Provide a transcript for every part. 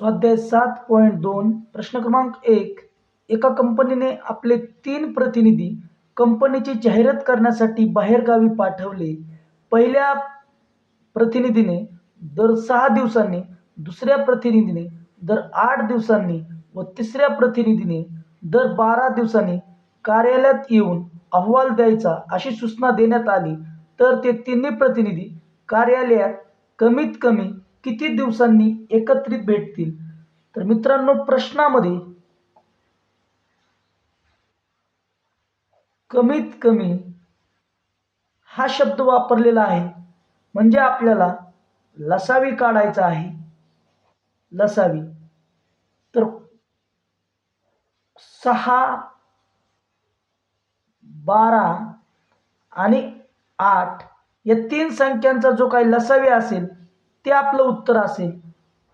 स्वाध्याय सात पॉईंट दोन प्रश्न क्रमांक एक. एका कंपनीने आपले तीन प्रतिनिधी कंपनीची जाहिरात करण्यासाठी बाहेरगावी पाठवले. पहिल्या प्रतिनिधीने दर सहा दिवसांनी दुसऱ्या प्रतिनिधीने दर आठ दिवसांनी व तिसऱ्या प्रतिनिधीने दर बारा दिवसांनी कार्यालयात येऊन अहवाल द्यायचा अशी सूचना देण्यात आली. तर ते तिन्ही प्रतिनिधी कार्यालयात कमीत कमी किती दिवसांनी एकत्रित भेटतील? तर मित्रांनो प्रश्नामध्ये कमीत कमी हा शब्द वापरलेला आहे. म्हणजे आपल्याला लसावी काढायचा आहे. लसावी. तर सहा बारा आणि आठ या तीन संख्यांचा जो काही लसावी असेल ते आपलं उत्तर असेल.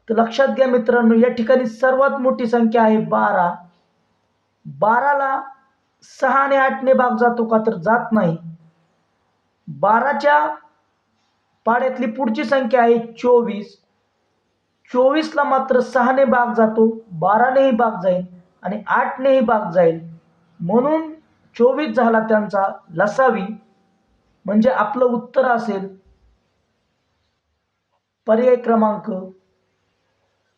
तर लक्षात घ्या मित्रांनो या ठिकाणी सर्वात मोठी संख्या आहे बारा. बाराला सहा आणि आठने भाग जातो का तर जात नाही. बाराच्या पाड्यातली पुढची संख्या आहे चोवीस. चोवीसला मात्र सहाने भाग जातो बारानेही भाग जाईल आणि आठनेही भाग जाईल. म्हणून चोवीस झाला त्यांचा लसावी. म्हणजे आपलं उत्तर असेल पर्याय क्रमांक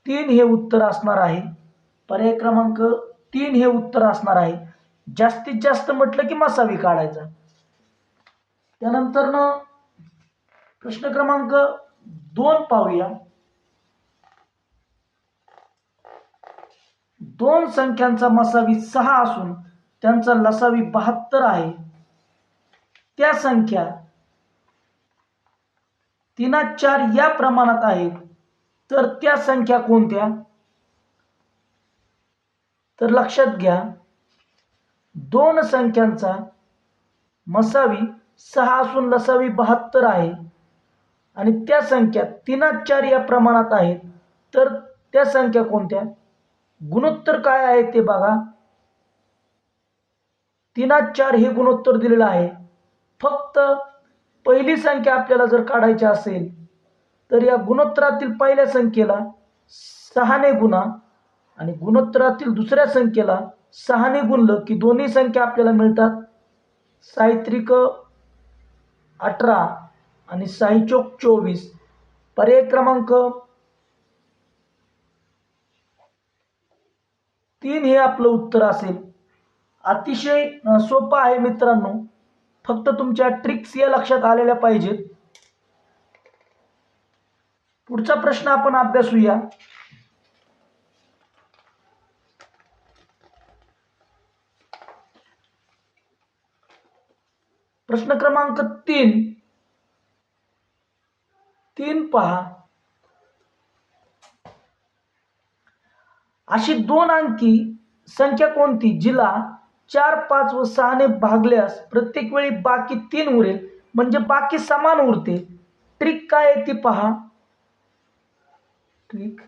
तीन हे उत्तर असणार आहे. पर्याय क्रमांक तीन हे उत्तर असणार आहे. जास्तीत जास्त म्हटलं की मसावी काढायचा. त्यानंतर प्रश्न क्रमांक दोन पाहूया. दोन संख्यांचा मसावी सहा असून त्यांचा लसावी बहात्तर आहे. त्या संख्या तीनात चार या प्रमाणात आहेत. तर त्या संख्या कोणत्या? तर लक्षात घ्या. दोन संख्यांचा मसावी सहा असून लसावी बहात्तर आहे. आणि त्या संख्या तीनात चार या प्रमाणात आहेत. तर त्या संख्या कोणत्या? गुणोत्तर काय आहे ते बघा. तीनात चार हे गुणोत्तर दिलेलं आहे. फक्त पहिली संख्या आपल्याला जर काढायची असेल तर या गुणोत्तरातील पहिल्या संख्येला सहाने गुणा आणि गुणोत्तरातील दुसऱ्या संख्येला सहाने गुणलं की दोन्ही संख्या आपल्याला मिळतात. साहित्रिक अठरा आणि साहिचोक चोवीस. पर्याय क्रमांक तीन हे आपलं उत्तर असेल. अतिशय सोपं आहे मित्रांनो. फक्त तुमच्या ट्रिक्स या लक्षात आलेल्या पाहिजेत. पुढचा प्रश्न आपण अभ्यासूया. प्रश्न क्रमांक तीन. तीन पहा. अशी दोन अंकी संख्या कोणती? जिला चार पाच व सहाने भागल्यास प्रत्येक वेळी बाकी तीन उरेल म्हणजे बाकी समान उरते ट्रिक काय आहे ती पहा. ट्रिक.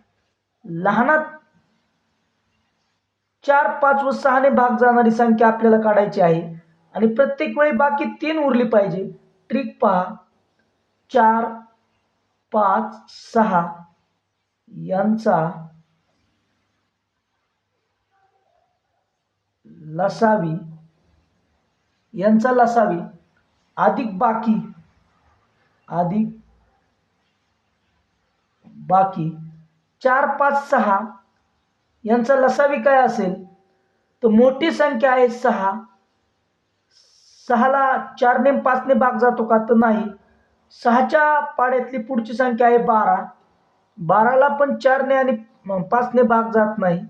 लहानात चार पाच व सहाने भाग जाणारी संख्या आपल्याला काढायची आहे. आणि प्रत्येक वेळी बाकी तीन उरली पाहिजे. ट्रिक पहा. चार पाच सहा यांचा लसावी यांचा लसावी अधिक बाकी अधिक बाकी चार पाच सहा यांचा लसावी काय असेल? तर मोठी संख्या आहे सहा. सहाला चारने पाचने भाग जातो का? तर नाही. सहाच्या पाड्यातली पुढची संख्या आहे बारा. बाराला पण चारने आणि पाचने भाग जात नाही.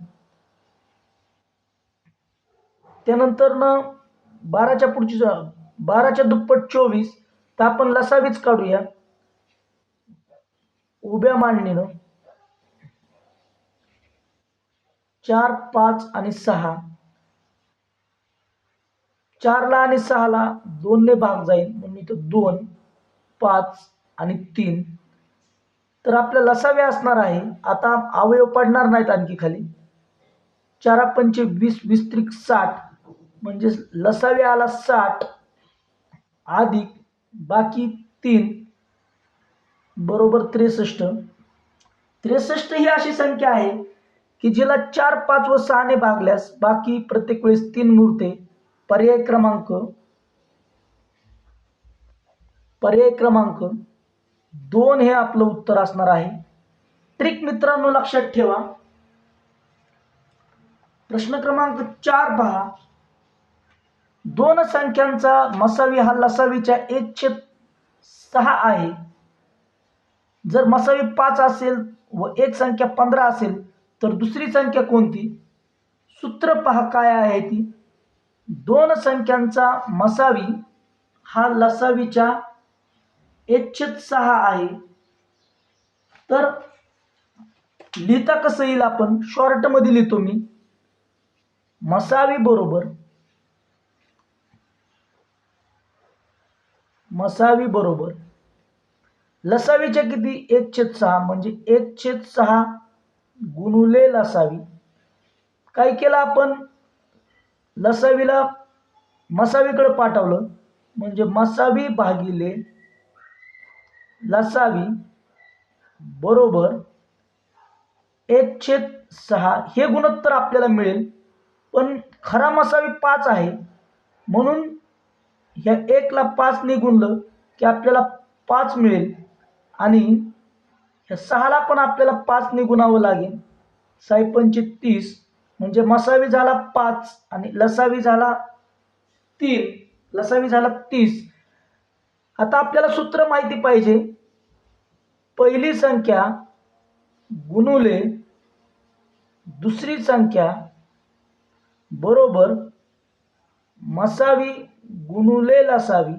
त्यानंतर ना बाराच्या पुढची बाराच्या दुप्पट चोवीस तर आपण लसावीच काढूया. उभ्या मांडणीनं. चार पाच आणि सहा. चारला आणि सहाला दोनने भाग जाईल म्हणून इथं दोन पाच आणि तीन. तर आपल्या लसावे असणार आहे. आता अवयव पडणार नाहीत आणखी खाली. चारा पंचे वीस वीस त्रिक साठ. म्हणजे लसावे आला साठ अधिक बाकी तीन बरोबर त्रेसष्ट. त्रेसष्ट ही अशी संख्या आहे की जिला चार पाच व सहाने भागल्यास बाकी प्रत्येक वेळेस तीन मूर्ते पर्याय क्रमांक पर्याय क्रमांक दोन हे आपलं उत्तर असणार आहे. ट्रिक मित्रांनो लक्षात ठेवा. प्रश्न क्रमांक चार पहा. दोन संख्यांचा मसावी हा लसावीच्या एकशे सहा आहे. जर मसावी पाच असेल व एक संख्या पंधरा असेल तर दुसरी संख्या कोणती? सूत्र पहा काय आहे ती. दोन संख्यांचा मसावी हा लसावीच्या एकछेद सहा आहे. तर लिहिता कसं येईल आपण? शॉर्टमध्ये लिहितो मी. मसावी बरोबर मसावी बरोबर. लसावीच्या किती? एक छेद सहा. म्हणजे एक छेद सहा गुणुले लसावी. काय केलं आपण? लसावीला मसावीकडे पाठवलं. म्हणजे मसावी भागिले लसावी बरोबर एक छेद सहा. हे गुणोत्तर आपल्याला मिळेल. पण खरा मसावी पाच आहे. म्हणून ह्या एकला पाचने गुणलं की आपल्याला पाच मिळेल. आणि ह्या सहाला पण आपल्याला पाचने गुणावं लागेल. साई तीस म्हणजे मसावी झाला पाच आणि लसावी झाला तीन. लसावी झाला तीस. आता आपल्याला सूत्र माहिती पाहिजे. पहिली संख्या गुणुले दुसरी संख्या बरोबर मसावी गुणुले लसावी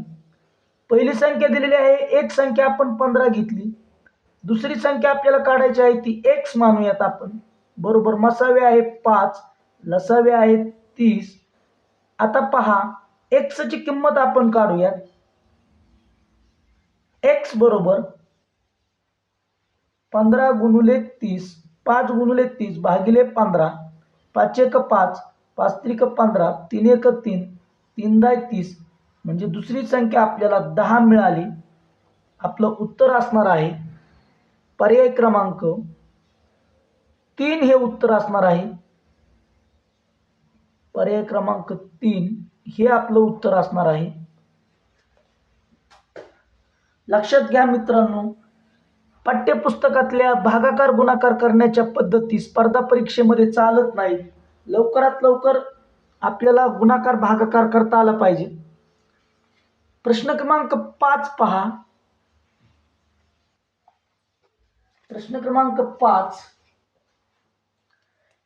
पहिली संख्या दिलेली आहे एक संख्या आपण पंधरा घेतली. दुसरी संख्या आपल्याला काढायची आहे ती एक्स मानूयात आपण. बरोबर मसावे आहे पाच लसावे आहे तीस. आता पहा एक्सची किंमत आपण काढूयात. एक्स बरोबर पंधरा गुणुले तीस पाच गुणुले तीस भागिले पंधरा. पाच एक पाच पाच त्रिक पंधरा तीन एक तीन. तीन दाय तीस म्हणजे दुसरी संख्या आपल्याला दहा मिळाली. आपलं उत्तर असणार आहे पर्याय क्रमांक तीन हे उत्तर असणार आहे. पर्याय क्रमांक तीन हे आपलं उत्तर असणार आहे. लक्षात घ्या मित्रांनो पाठ्यपुस्तकातल्या भागाकार गुणाकार करण्याच्या पद्धती स्पर्धा परीक्षेमध्ये चालत नाहीत. लवकरात लवकर आपल्याला गुणाकार भागाकार करता आला पाहिजे. प्रश्न क्रमांक पाच पहा. प्रश्न क्रमांक पाच.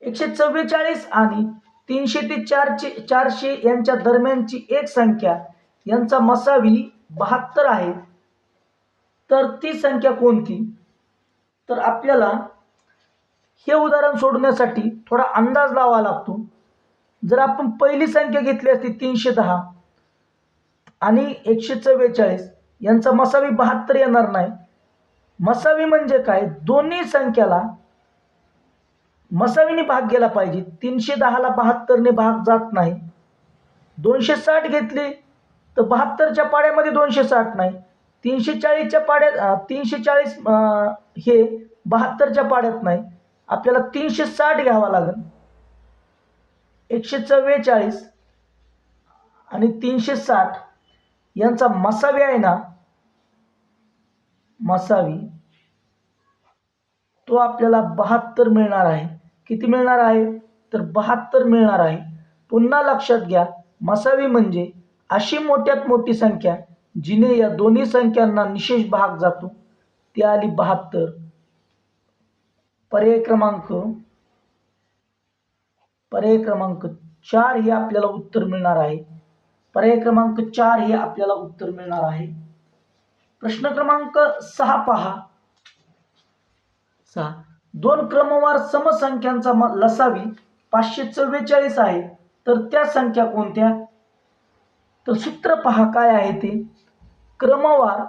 एकशे चव्वेचाळीस आणि तीनशे ते चारशे चारशे यांच्या दरम्यानची एक संख्या यांचा मसावी बहात्तर आहे. तर ती संख्या कोणती? तर आपल्याला हे उदाहरण सोडण्यासाठी थोडा अंदाज लावा लागतो. जर आपण पहिली संख्या घेतली असती तीनशे दहा आणि एकशे चव्वेचाळीस यांचा मसावी बहात्तर येणार नाही. मसावी म्हणजे काय? दोन्ही संख्याला मसावीने भाग गेला पाहिजे. तीनशे दहाला बहात्तरने भाग जात नाही. दोनशे साठ घेतली तर बहात्तरच्या पाड्यामध्ये दोनशे साठ नाही. तीनशे चाळीसच्या पाड्यात तीनशे चाळीस अं, हे बहात्तरच्या पाड्यात नाही. आपल्याला तीनशे साठ घ्यावा लागेल. एकशे चव्वेचाळीस आणि तीनशे साठ यांचा मसावी आहे ना? मसावी. तो आपल्याला बहात्तर मिळणार आहे. किती मिळणार आहे? तर बहात्तर मिळणार आहे. पुन्हा लक्षात घ्या मसावी म्हणजे अशी मोठ्यात मोठी संख्या जिने या दोन्ही संख्यांना निशेष भाग जातो. ती आली बहात्तर. पर्याय क्रमांक पर्याय क्रमांक चार हे आपल्याला उत्तर मिळणार आहे. पर्याय क्रमांक चार हे आपल्याला उत्तर मिळणार आहे. प्रश्न क्रमांक सहा पहा. सहा. दोन क्रमवार समसंख्यांचा लसावी पाचशे चव्वेचाळीस आहे. तर त्या संख्या कोणत्या? तर सूत्र पहा काय आहे ते. क्रमवार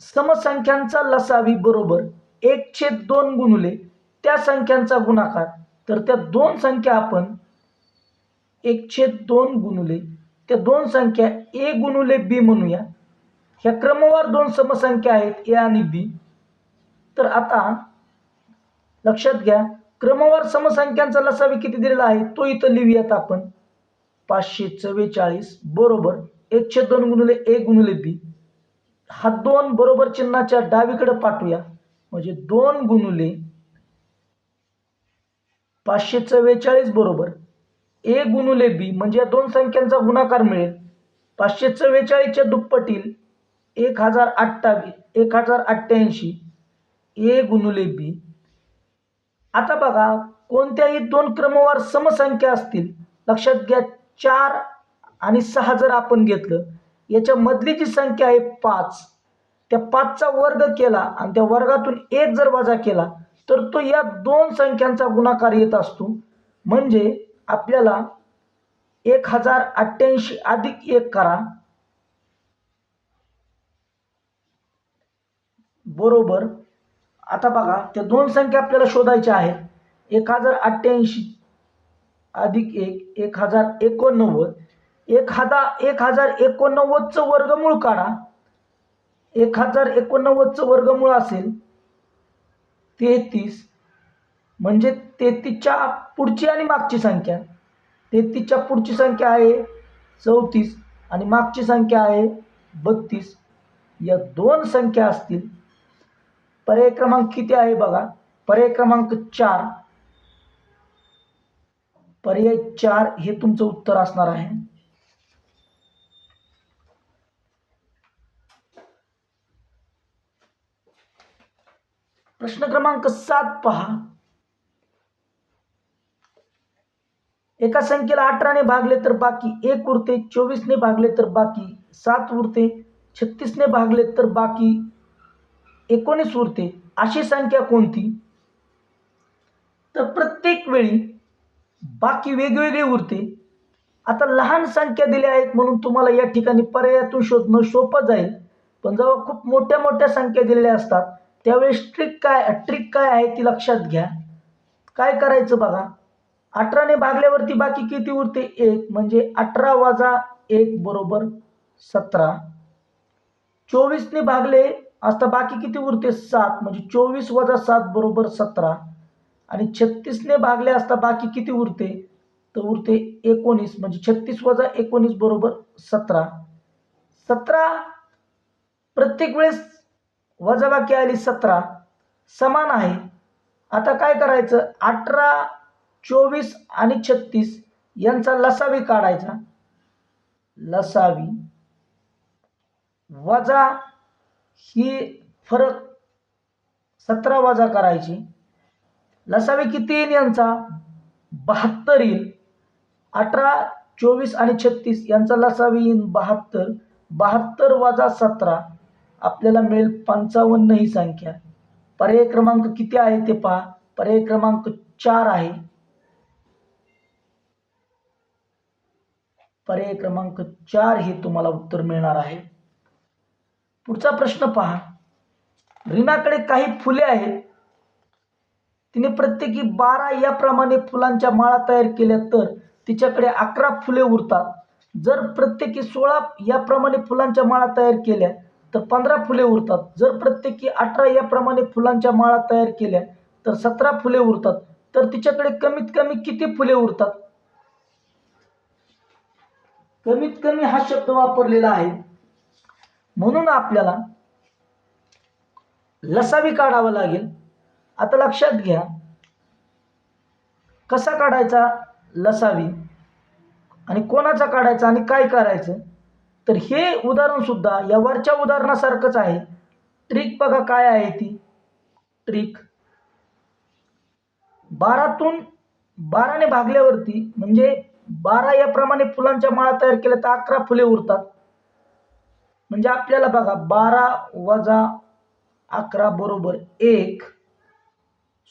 समसंख्यांचा लसावी बरोबर एक छेद दोन गुणुले त्या संख्यांचा गुणाकार. तर त्या दोन संख्या आपण एक छेद दोन गुणुले त्या दोन संख्या ए गुणुले बी म्हणूया. ह्या क्रमवार दोन समसंख्या आहेत ए आणि बी. तर आता लक्षात घ्या क्रमवार समसंख्यांचा लसावी किती दिलेला आहे तो इथं लिहूयात आपण. पाचशे चव्वेचाळीस बरोबर एकशे दोन गुणुले ए गुणुले बी. हा दोन बरोबर चिन्हाच्या डावीकडे पाठवूया. म्हणजे दोन गुणुले पाचशे चव्वेचाळीस बरोबर. ए गुणुले बी म्हणजे या दोन संख्यांचा गुणाकार मिळेल. पाचशे चव्वेचाळीसच्या दुप्पटील एक हजार अठ्ठावीस एक हजार अठ्ठ्याऐंशी. ए गुणुले बी. आता बघा कोणत्याही दोन क्रमवार समसंख्या असतील लक्षात घ्या चार आणि सहा जर आपण घेतलं याच्यामधली जी संख्या आहे पाच त्या पाचचा वर्ग केला आणि त्या वर्गातून एक जर वजा केला तर तो या दोन संख्यांचा गुणाकार येत असतो. म्हणजे आपल्याला एक हजार अठ्ठ्याऐंशी अधिक एक करा. बरोबर. आता बघा त्या दोन संख्या आपल्याला शोधायच्या आहेत. एक हजार अठ्ठ्याऐंशी अधिक एक एक हजार एकोणनव्वद. एक हजार एक हजार एकोणनव्वदचं वर्गमूळ काढा. एक हजार एकोणनव्वदचं वर्गमूळ असेल तेहतीस. म्हणजे तेहतीसच्या पुढची आणि मागची संख्या. तेहतीसच्या पुढची संख्या आहे चौतीस आणि मागची संख्या आहे बत्तीस. या दोन संख्या असतील. पर्याय क्रमांक किती आहे बघा. पर्याय क्रमांक चार. पर्याय चार हे तुमचं उत्तर असणार आहे. प्रश्न क्रमांक सात पहा. एका संख्येला अठराने भागले तर बाकी एक उरते चोवीसने भागले तर बाकी सात उरते छत्तीसने भागले तर बाकी एकोणीस उरते. अशी संख्या कोणती? तर प्रत्येक वेळी बाकी वेगवेगळी उरते. आता लहान संख्या दिल्या आहेत म्हणून तुम्हाला या ठिकाणी पर्यायातून शोधणं सोपं जाईल. पण जेव्हा खूप मोठ्या मोठ्या संख्या दिलेल्या असतात त्यावेळेस ट्रिक काय ट्रिक काय आहे ती लक्षात घ्या. काय करायचं बघा? अठराने भागल्यावरती बाकी किती उरते? एक. म्हणजे अठरा वजा एक बरोबर सतरा. चोवीसने भागले असता बाकी किती उरते? सात. म्हणजे चोवीस वजा सात बरोबर सतरा. आणि छत्तीसने भागले असता बाकी किती उरते? तर उरते एकोणीस. म्हणजे छत्तीस वजा एकोणीस बरोबर सतरा. सतरा प्रत्येक वेळेस वजाबाकी आली सतरा समान आहे. आता काय करायचं? अठरा चोवीस आणि छत्तीस यांचा लसावी काढायचा. लसावी वजा ही फरक सतरा वजा करायची. लसावी किती येईल यांचा? बहात्तर येईल. अठरा चोवीस आणि छत्तीस यांचा लसावी येईल बहात्तर. बहात्तर वजा सतरा आपल्याला मिळेल पंचावन्न ही संख्या. पर्याय क्रमांक किती आहे ते पहा. पर्याय क्रमांक चार आहे. पर्याय क्रमांक चार हे तुम्हाला उत्तर मिळणार आहे. पुढचा प्रश्न पहा. रीनाकडे काही फुले आहेत. तिने प्रत्येकी बारा याप्रमाणे फुलांच्या माळा तयार केल्या तर तिच्याकडे अकरा फुले उरतात. जर प्रत्येकी सोळा याप्रमाणे फुलांच्या माळा तयार केल्या तर पंधरा फुले उरतात. जर प्रत्येकी अठरा याप्रमाणे फुलांच्या माळा तयार केल्या तर सतरा फुले उरतात. तर तिच्याकडे कमीत कमी किती फुले उरतात? कमीत कमी हा शब्द वापरलेला आहे. म्हणून आपल्याला लसावी काढावा लागेल. आता लक्षात घ्या. कसा काढायचा? लसावी. आणि कोणाचा काढायचा? आणि काय करायचं? तर हे उदाहरण सुद्धा या वरच्या उदाहरणासारखंच आहे. ट्रिक बघा काय आहे ती. ट्रिक. बारातून बाराने भागल्यावरती म्हणजे बारा याप्रमाणे फुलांच्या माळा तयार केल्या तर अकरा फुले उरतात. म्हणजे आपल्याला बघा बारा वजा अकरा बरोबर एक.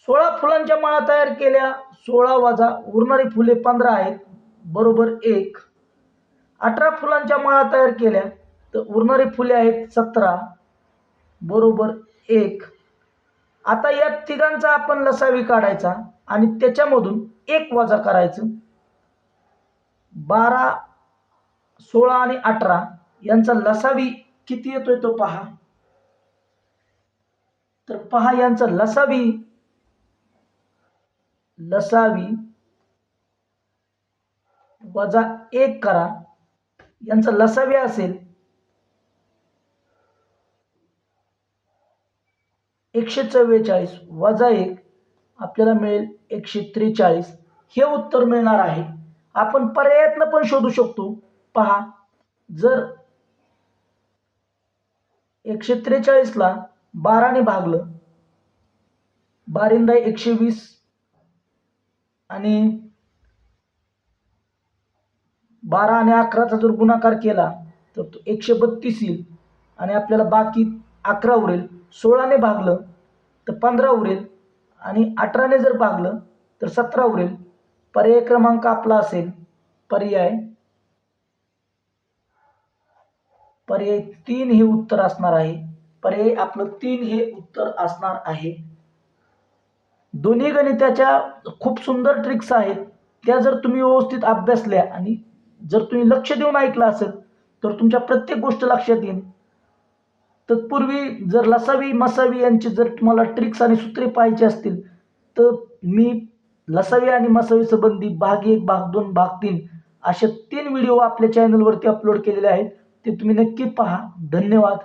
सोळा फुलांच्या माळा तयार केल्या सोळा वजा उरणारी फुले पंधरा आहेत बरोबर एक. अठरा फुलांच्या माळा तयार केल्या. तर उरणारी फुले आहेत सतरा बरोबर एक. आता या तिघांचा आपण लसावी काढायचा आणि त्याच्यामधून एक वजा करायचं. बारा सोळा आणि अठरा यांचा लसावी किती येतोय तो पहा. तर पहा यांचा लसावी. लसावी वजा एक करा. यांचा लसाव्या असेल. एकशे चव्वेचाळीस वजा एक आपल्याला मिळेल एकशे त्रेचाळीस. हे उत्तर मिळणार आहे. आपण पर्यायातनं पण शोधू शकतो. पहा जर एकशे त्रेचाळीसला बाराने भागलं बारिंदा एकशे वीस आणि बारा आणि अकराचा जर गुणाकार केला तर तो एकशे बत्तीस येईल. आणि आपल्याला बाकी अकरा उरेल सोळाने भागलं तर पंधरा उरेल. आणि अठराने जर भागलं तर सतरा उरेल. पर्याय क्रमांक आपला असेल पर्याय. पर्याय तीन हे उत्तर असणार आहे. पर्याय आपलं तीन हे उत्तर असणार आहे. दोन्ही गणिताच्या खूप सुंदर ट्रिक्स आहेत. त्या जर तुम्ही व्यवस्थित अभ्यासल्या आणि जर तुम्ही लक्ष देऊन ऐकलं असेल तर तुमच्या प्रत्येक गोष्ट लक्षात येईल. तत्पूर्वी जर लसावी मसावी यांची जर तुम्हाला ट्रिक्स आणि सूत्रे पाहायची असतील तर मी लसावी आणि मसावी संबंधी भाग एक भाग दोन भाग तीन अशा तीन व्हिडिओ आपल्या चॅनलवरती अपलोड केलेले आहेत. ते तुम्ही नक्की पहा. धन्यवाद.